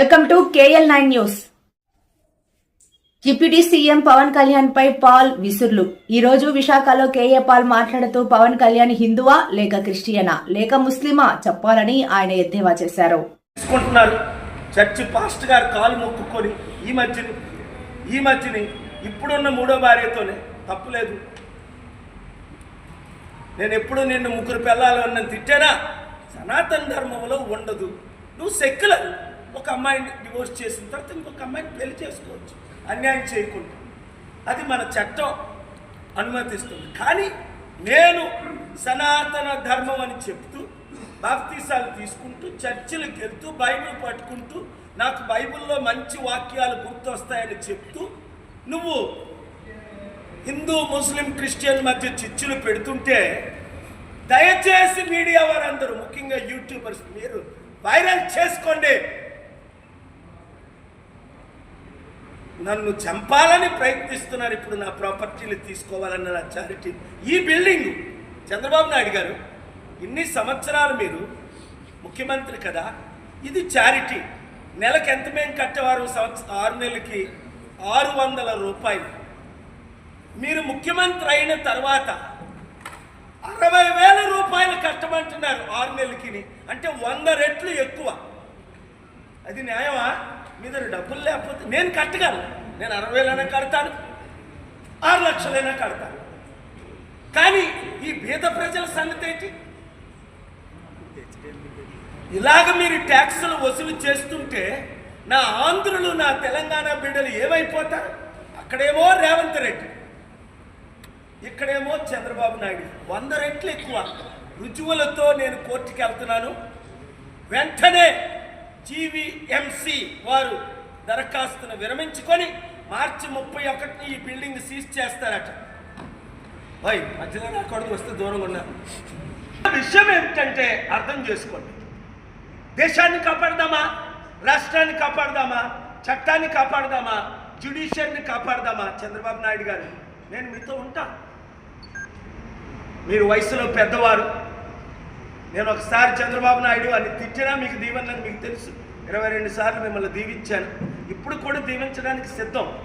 Welcome to K L nine news. Deputy CM Pawan Kalyan pi Paul విసుర్లు. ఈ రోజు విశాఖలో కేఏ పాల్ మాట్లాడుతూ పవన్ కళ్యాణ్ హిందువా లేక క్రిస్టియనా? లేక ముస్లిమా? చెప్పాలని ఆయన ఎద్దేవా చేశారు. చర్చి పాస్ట్ గారు కాలు మొక్కుకొని ఈ మధ్యని ఈ మధ్యని ఇప్పుడున్న మూడో భార్యతోనే తప్పులేదు నేను ఎప్పుడు నిన్ను ముగ్గురు పిల్లలు నన్ను తిట్టానా? సనాతన ధర్మంలో ఉండదు. నువ్వు సెక్యులర్. ఒక అమ్మాయిని డివోర్స్ చేసిన తర్వాత ఇంకొక అమ్మాయిని పెళ్ళి చేసుకోవచ్చు. అన్యాయం చేయకుండా. అది మన చట్టం అనుమతిస్తుంది. కానీ నేను సనాతన ధర్మం అని చెప్తూ బాప్తీసాలు తీసుకుంటూ చర్చిలకు వెళ్తూ బైబిల్ పట్టుకుంటూ నాకు బైబిల్లో మంచి వాక్యాలు గుర్తొస్తాయని చెప్తూ నువ్వు హిందూ ముస్లిం క్రిస్టియన్ మధ్య చిచ్చులు పెడుతుంటే దయచేసి మీడియా వారందరూ ముఖ్యంగా యూట్యూబర్స్ మీరు వైరల్ చేసుకోండి. నన్ను చంపాలని ప్రయత్నిస్తున్నారు ఇప్పుడు నా ప్రాపర్టీలు తీసుకోవాలన్న నా చారిటీ ఈ బిల్డింగ్ చంద్రబాబు నాయుడు గారు ఇన్ని సంవత్సరాలు మీరు ముఖ్యమంత్రి కదా ఇది చారిటీ నెలకు ఎంత మేము కట్టేవారు? సంవత్సరం ఆరు నెలలకి ఆరు వందల రూపాయలు. మీరు ముఖ్యమంత్రి అయిన తర్వాత అరవై వేల రూపాయలు కట్టమంటున్నారు ఆరు నెలలకి అంటే వంద రెట్లు ఎక్కువ. అది న్యాయమా? మీ దగ్గర డబ్బులు లేకపోతే నేను కట్టగలను నేను అరవై వేలైనా కడతాను ఆరు లక్షలైనా కడతాను. కానీ ఈ బీద ప్రజల సంగతి ఏంటి? ఇలాగ మీరు ట్యాక్సులు వసూలు చేస్తుంటే నా ఆంధ్రులు నా తెలంగాణ బిడ్డలు ఏమైపోతారు? అక్కడేమో రేవంత్ రెడ్డి ఇక్కడేమో చంద్రబాబు నాయుడు. వంద రెట్లు ఎక్కువ. రుజువులతో నేను కోర్టుకి వెళ్తున్నాను వెంటనే జీవీఎంసీ వారు దరఖాస్తును విరమించుకొని మార్చి ముప్పై ఒకటిని ఈ బిల్డింగ్ సీజ్ చేస్తారట. వై మధ్యలో నా కొడుకు వస్తే దూరంగా ఉన్నారు. విషయం ఏమిటంటే అర్థం చేసుకోండి. దేశాన్ని కాపాడదామా? రాష్ట్రాన్ని కాపాడదామా? చట్టాన్ని కాపాడదామా? జ్యుడిషియర్ని కాపాడదామా? చంద్రబాబు నాయుడు గారు నేను మీతో ఉంటాను మీరు వయసులో పెద్దవారు నేను ఒకసారి చంద్రబాబు నాయుడు అని తిట్టినా మీకు దీవెనని మీకు తెలుసు. ఇరవై రెండు సార్లు మిమ్మల్ని దీవించాను. ఇప్పుడు కూడా దీవించడానికి సిద్ధం.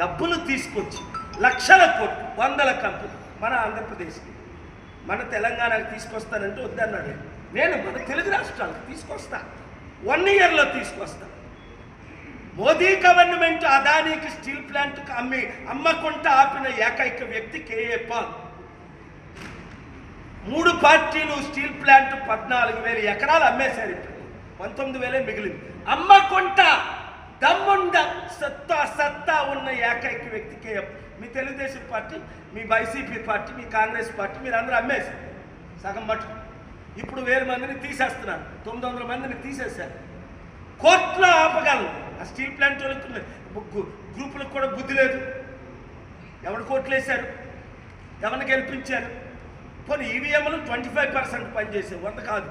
డబ్బులు తీసుకొచ్చి లక్షల కోట్లు వందల కంపెనీ మన ఆంధ్రప్రదేశ్కి. మన తెలంగాణకి తీసుకొస్తానంటే వద్దన్నాడు. నేను మన తెలుగు రాష్ట్రాలకు తీసుకొస్తా. వన్ ఇయర్లో తీసుకొస్తా. మోదీ గవర్నమెంట్ అదానీకి స్టీల్ ప్లాంట్కి అమ్మి అమ్మకుండా ఆపిన ఏకైక వ్యక్తి కేఏ పాల్. మూడు పార్టీలు స్టీల్ ప్లాంట్ పద్నాలుగు వేల ఎకరాలు అమ్మేశారు ఇప్పుడు. పంతొమ్మిది వేలే మిగిలింది. అమ్మకుంట దమ్ముండ సత్తా సత్తా ఉన్న ఏకైక వ్యక్తికే మీ తెలుగుదేశం పార్టీ మీ వైసీపీ పార్టీ మీ కాంగ్రెస్ పార్టీ మీరు అందరూ అమ్మేశారు. సగం మటు ఇప్పుడు వేల మందిని తీసేస్తున్నారు. తొమ్మిది వందల మందిని తీసేశారు. కోర్టులో ఆపగలరు. ఆ స్టీల్ ప్లాంట్ వాళ్ళకి గ్రూపులకు కూడా బుద్ధి లేదు. ఎవరు కోట్లు వేశారు ఎవరిని గెలిపించారు? పోనీ ఈవీఎంలు ట్వంటీ ఫైవ్ పర్సెంట్ పనిచేసాయి వంద కాదు.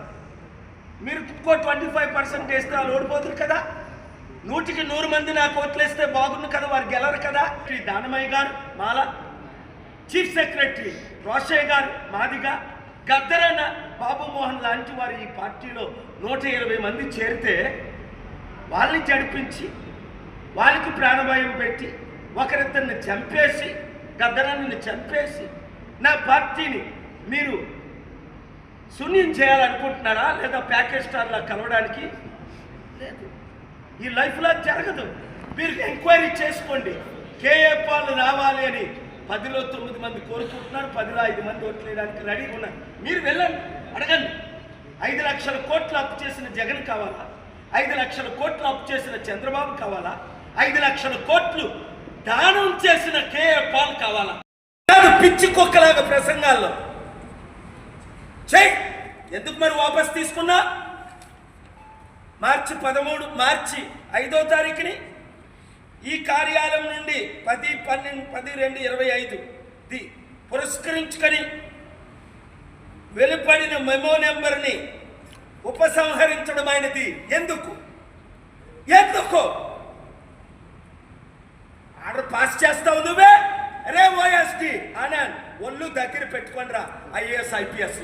మీరు ఇంకో ట్వంటీ ఫైవ్ పర్సెంట్ వేస్తే వాళ్ళు ఓడిపోతుంది కదా? నూటికి నూరు మంది నాకు ఓట్లేస్తే బాగుంది కదా? వారు గెలరు కదా? శ్రీ దానమయ్య గారు మాల. చీఫ్ సెక్రటరీ రోషయ్య గారు మాదిగా. గద్దరన్న బాబు మోహన్ లాంటి వారు ఈ పార్టీలో నూట ఇరవై మంది చేరితే వాళ్ళని జడిపించి వాళ్ళకి ప్రాణభయం పెట్టి ఒకరిద్దరిని చంపేసి గద్దరన్నని చంపేసి నా పార్టీని మీరు శూన్యం చేయాలనుకుంటున్నారా లేదా ప్యాకేజ్ స్టార్లా కలవడానికి? లేదు. ఈ లైఫ్లో జరగదు. మీరు ఎంక్వైరీ చేసుకోండి. కేఏ పాలు రావాలి అని పదిలో తొమ్మిది మంది కోరుకుంటున్నారు పదిలో ఐదు మంది ఓట్లేయడానికి రెడీగా ఉన్నారు. మీరు వెళ్ళండి అడగండి. ఐదు లక్షల కోట్లు అప్పు చేసిన జగన్ కావాలా? ఐదు లక్షల కోట్లు అప్పు చేసిన చంద్రబాబు కావాలా? ఐదు లక్షల కోట్లు దానం చేసిన కేఏ పాల్ కావాలా? పిచ్చి కుక్కలాగా ప్రసంగాల్లో. చెయ్ ఎందుకు మరి వాపస్ తీసుకున్నా? మార్చి పదమూడు మార్చి ఐదో తారీఖుని ఈ కార్యాలయం నుండి పది పన్నెండు పది రెండు ఇరవై ఐదు ది పురస్కరించుకొని వెలుపడిన మెమో నెంబర్ని ఉపసంహరించడమైనది ఎందుకు? ఎందుకు? ఆర్డర్ పాస్ చేస్తావు నువ్వే? రే ఓఎస్డి! అనాన్ ఒళ్ళు దగ్గర పెట్టుకోండి రా ఐఏఎస్ ఐపీఎస్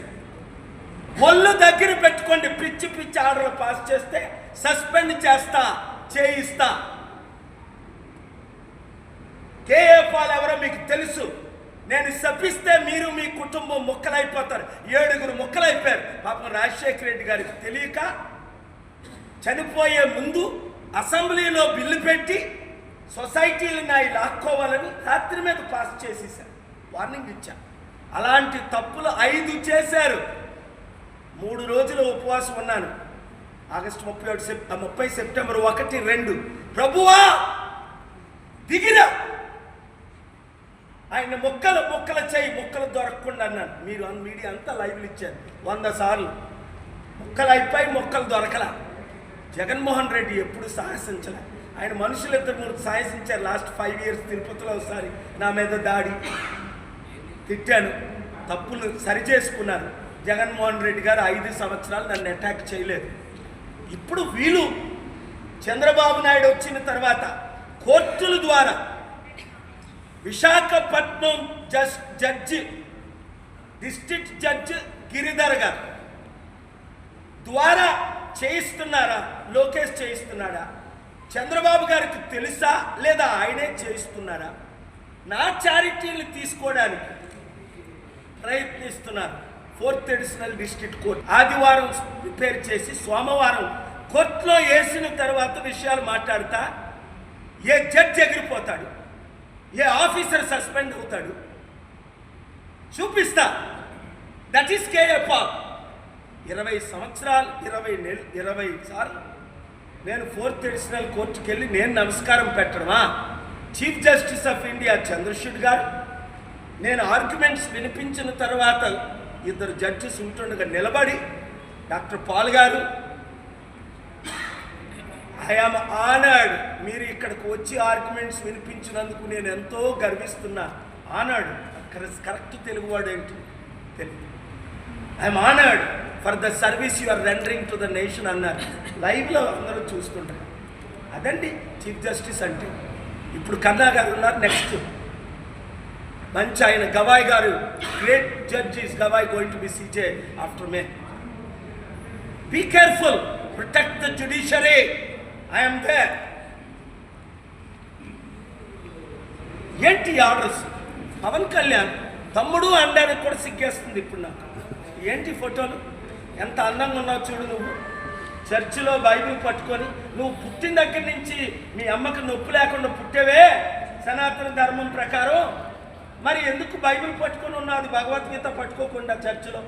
ఒళ్ళు దగ్గర పెట్టుకోండి. పిచ్చి పిచ్చి ఆర్డర్ పాస్ చేస్తే సస్పెండ్ చేస్తా చేయిస్తా. కేఏ పాల్ ఎవరో మీకు తెలుసు. నేను శపిస్తే మీరు మీ కుటుంబం ముక్కలైపోతారు. ఏడుగురు ముక్కలైపోయారు. పాపం రాజశేఖర రెడ్డి గారికి తెలియక చనిపోయే ముందు అసెంబ్లీలో బిల్లు పెట్టి సొసైటీలు నాయి లాక్కోవాలని రాత్రి మీద పాస్ చేసేసారు వార్నింగ్ ఇచ్చా అలాంటి తప్పులు ఐదు చేశారు. మూడు రోజులు ఉపవాసం ఉన్నాను. ఆగస్టు ముప్పై ఒకటి సెప్ ముప్పై సెప్టెంబర్ ఒకటి రెండు. ప్రభువా! దిగిరా! ఆయన మొక్కలు మొక్కలు చేయి మొక్కలు దొరకకుండా అన్నాను. మీరు అన్ మీడియా అంతా లైవ్లు ఇచ్చారు. వంద సార్లు. మొక్కలు అయిపోయి మొక్కలు దొరకలా. జగన్మోహన్ రెడ్డి ఎప్పుడు సాహసించలే. ఆయన మనుషులు ఇద్దరు మూడు సాహసించారు లాస్ట్ ఫైవ్ ఇయర్స్ తిరుపతిలో ఒకసారి నా మీద దాడి. తిట్టాను. తప్పులు సరిచేసుకున్నాను. జగన్మోహన్ రెడ్డి గారు ఐదు సంవత్సరాలు నన్ను అటాక్ చేయలేదు. ఇప్పుడు వీళ్ళు చంద్రబాబు నాయుడు వచ్చిన తర్వాత కోర్టుల ద్వారా Visakhapatnam just judge district judge Giridhar garu ద్వారా చేయిస్తున్నారా? లోకేష్ చేయిస్తున్నాడా? చంద్రబాబు గారికి తెలుసా? లేదా ఆయనే చేయిస్తున్నారా? నా చారిటీలు తీసుకోవడానికి ప్రయత్నిస్తున్నారు. Fourth additional district court. ఆదివారం ప్రిపేర్ చేసి సోమవారం కోర్టులో వేసిన తర్వాత విషయాలు మాట్లాడతా ఏ జడ్జి ఎగిరిపోతాడు ఏ ఆఫీసర్ సస్పెండ్ అవుతాడు చూపిస్తా. దట్ ఈస్ కేఏ పాల్ ఇరవై సంవత్సరాలు ఇరవై నెల ఇరవై సార్లు నేను ఫోర్త్ అడిషనల్ కోర్టుకి వెళ్ళి నేను నమస్కారం పెట్టడమా? Chief justice of India Chandrachud garu నేను ఆర్గ్యుమెంట్స్ వినిపించిన తర్వాత ఇద్దరు జడ్జెస్ ఉంటుండగా నిలబడి డాక్టర్ పాల్ గారు ఐఆమ్ ఆనాడు మీరు ఇక్కడికి వచ్చి ఆర్గ్యుమెంట్స్ వినిపించినందుకు నేను ఎంతో గర్విస్తున్నా. ఆనాడు కరెక్ట్ తెలుగువాడు ఏంటి? Telugu I'm honoured. For the service you are rendering to the nation అన్నారు. లైవ్లో అందరూ చూస్తుంటారు. అదండి చీఫ్ జస్టిస్ అంటే. ఇప్పుడు కన్నా గారు ఉన్నారు నెక్స్ట్. మంచి ఆయన Gavai garu great judge is Gavai going to be CJ after May be careful protect the judiciary I'm there ఏంటి ఆర్డర్స్ పవన్ కళ్యాణ్ తమ్ముడు అనడానికి కూడా సిగ్గేస్తుంది ఇప్పుడు నాకు. ఏంటి ఫోటోలు? ఎంత అందంగా ఉన్నావు చూడు నువ్వు. చర్చిలో బైబిల్ పట్టుకొని నువ్వు పుట్టిన దగ్గర నుంచి మీ అమ్మకి నొప్పి లేకుండా పుట్టేవే. సనాతన ధర్మం ప్రకారం మరి ఎందుకు బైబిల్ పట్టుకొని ఉన్నది అది భగవద్గీత పట్టుకోకుండా చర్చిలో?